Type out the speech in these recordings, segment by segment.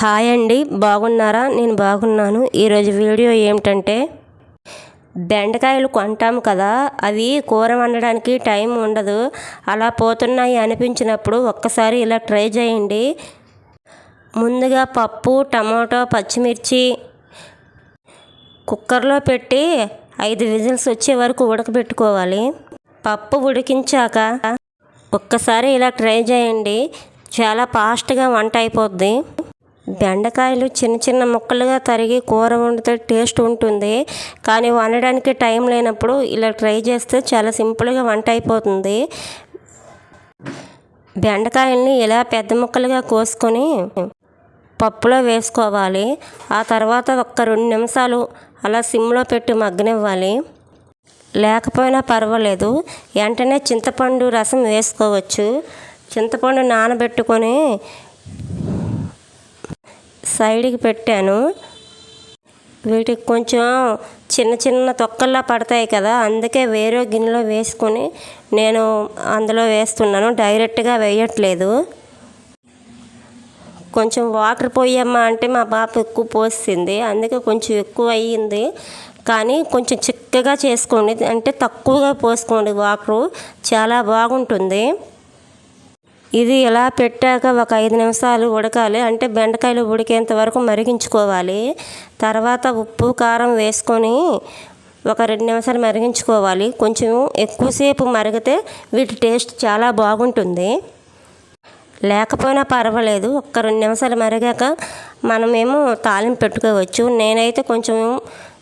Hi అండి బాగున్నారా? నేను బాగున్నాను. ఈరోజు వీడియో ఏమిటంటే బెండకాయలు కొంటాము కదా అవి కూర వండడానికి టైం ఉండదు. అలా పోతున్నాయి అనిపించినప్పుడు ఒక్కసారి ఇలా ట్రై చేయండి. ముందుగా పప్పు టమాటో పచ్చిమిర్చి కుక్కర్లో పెట్టి ఐదు విజిల్స్ వచ్చే వరకు ఉడకబెట్టుకోవాలి. పప్పు ఉడికించాక ఒక్కసారి ఇలా ట్రై చేయండి. చాలా ఫాస్ట్గా వంట అయిపోద్ది. బెండకాయలు చిన్న చిన్న ముక్కలుగా తరిగి కూర వండితే టేస్ట్ ఉంటుంది. కానీ వండడానికి టైం లేనప్పుడు ఇలా ట్రై చేస్తే చాలా సింపుల్గా వంట అయిపోతుంది. బెండకాయల్ని ఇలా పెద్ద ముక్కలుగా కోసుకొని పప్పులో వేసుకోవాలి. ఆ తర్వాత ఒక్క రెండు నిమిషాలు అలా సిమ్లో పెట్టి మగ్గనివ్వాలి. లేకపోయినా పర్వాలేదు. వెంటనే చింతపండు రసం వేసుకోవచ్చు. చింతపండు నానబెట్టుకొని సైడ్కి పెట్టాను. వీటికి కొంచెం చిన్న చిన్న తొక్కల్లా పడతాయి కదా అందుకే వేరే గిన్నెలో వేసుకొని నేను అందులో వేస్తున్నాను. డైరెక్ట్గా వేయట్లేదు. కొంచెం వాటర్ పోయమ్మా అంటే మా పాప ఎక్కువ పోసింది అందుకే కొంచెం ఎక్కువ అయ్యింది. కానీ కొంచెం చిక్కగా చేసుకోండి. అంటే తక్కువగా పోసుకోండి వాటరు. చాలా బాగుంటుంది. ఇది ఇలా పెట్టాక ఒక ఐదు నిమిషాలు ఉడకాలి? అంటే బెండకాయలు ఉడికేంత వరకు మరిగించుకోవాలి. తర్వాత ఉప్పు కారం వేసుకొని ఒక రెండు నిమిషాలు మరిగించుకోవాలి. కొంచెం ఎక్కువసేపు మరిగితే వీటి టేస్ట్ చాలా బాగుంటుంది. లేకపోయినా పర్వాలేదు. ఒక్క రెండు నిమిషాలు మరిగాక మనమేమో తాలింపు పెట్టుకోవచ్చు. నేనైతే కొంచెం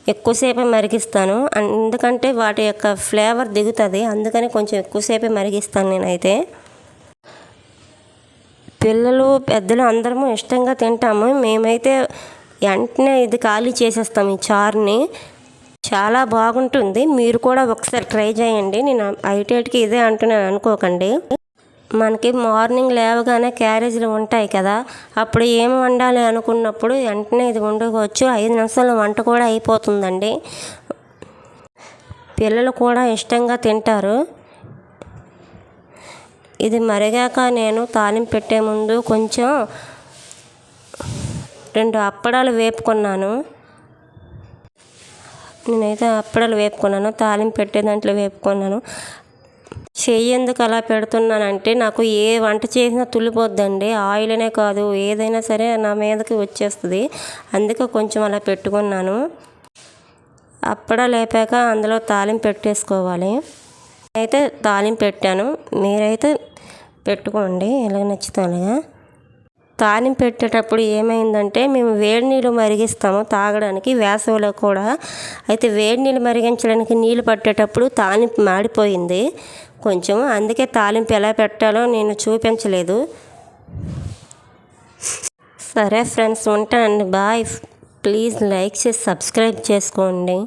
ఎక్కువసేపే మరిగిస్తాను. ఎందుకంటే వాటి యొక్క ఫ్లేవర్ దిగుతుంది. అందుకని కొంచెం ఎక్కువసేపే మరిగిస్తాను నేనైతే. పిల్లలు పెద్దలు అందరము ఇష్టంగా తింటాము. మేమైతే వెంటనే ఇది ఖాళీ చేసేస్తాం ఈ చారుని. చాలా బాగుంటుంది. మీరు కూడా ఒకసారి ట్రై చేయండి. నేను ఐటేట్కి ఇదే అంటున్నాను అనుకోకండి. మనకి మార్నింగ్ లేవగానే క్యారేజీలు ఉంటాయి కదా. అప్పుడు ఏం వండాలి అనుకున్నప్పుడు వెంటనే ఇది వండుకోవచ్చు. ఐదు నిమిషాల్లో వంట కూడా అయిపోతుందండి. పిల్లలు కూడా ఇష్టంగా తింటారు. ఇది మరిగాక నేను తాలింపు పెట్టే ముందు కొంచెం రెండు అప్పడాలు వేపుకున్నాను. నేనైతే అప్పడాలు వేపుకున్నాను తాలింపు పెట్టే దాంట్లో వేపుకున్నాను. చెయ్యి ఎందుకు అలా పెడుతున్నానంటే నాకు ఏ వంట చేసినా తుల్లిపోద్దండి ఆయిల్ అనే కాదు ఏదైనా సరే నా మీదకి వచ్చేస్తుంది. అందుకే కొంచెం అలా పెట్టుకున్నాను. అప్పడాలు లేపాక అందులో తాలింపు పెట్టేసుకోవాలి. అయితే తాలింపు పెట్టాను. మీరైతే పెట్టుకోండి. ఎలా నచ్చితే అలాగా. తాలింపు పెట్టేటప్పుడు ఏమైందంటే మేము వేడి నీళ్ళు మరిగిస్తాము తాగడానికి వేసవిలో కూడా. అయితే వేడి నీళ్ళు మరిగించడానికి నీళ్ళు పట్టేటప్పుడు తాలింపు మాడిపోయింది కొంచెం. అందుకే తాలింపు ఎలా పెట్టాలో నేను చూపించలేదు. సరే ఫ్రెండ్స్ ఉంటానండి. బాయ్. ప్లీజ్ లైక్ చేసి సబ్స్క్రైబ్ చేసుకోండి.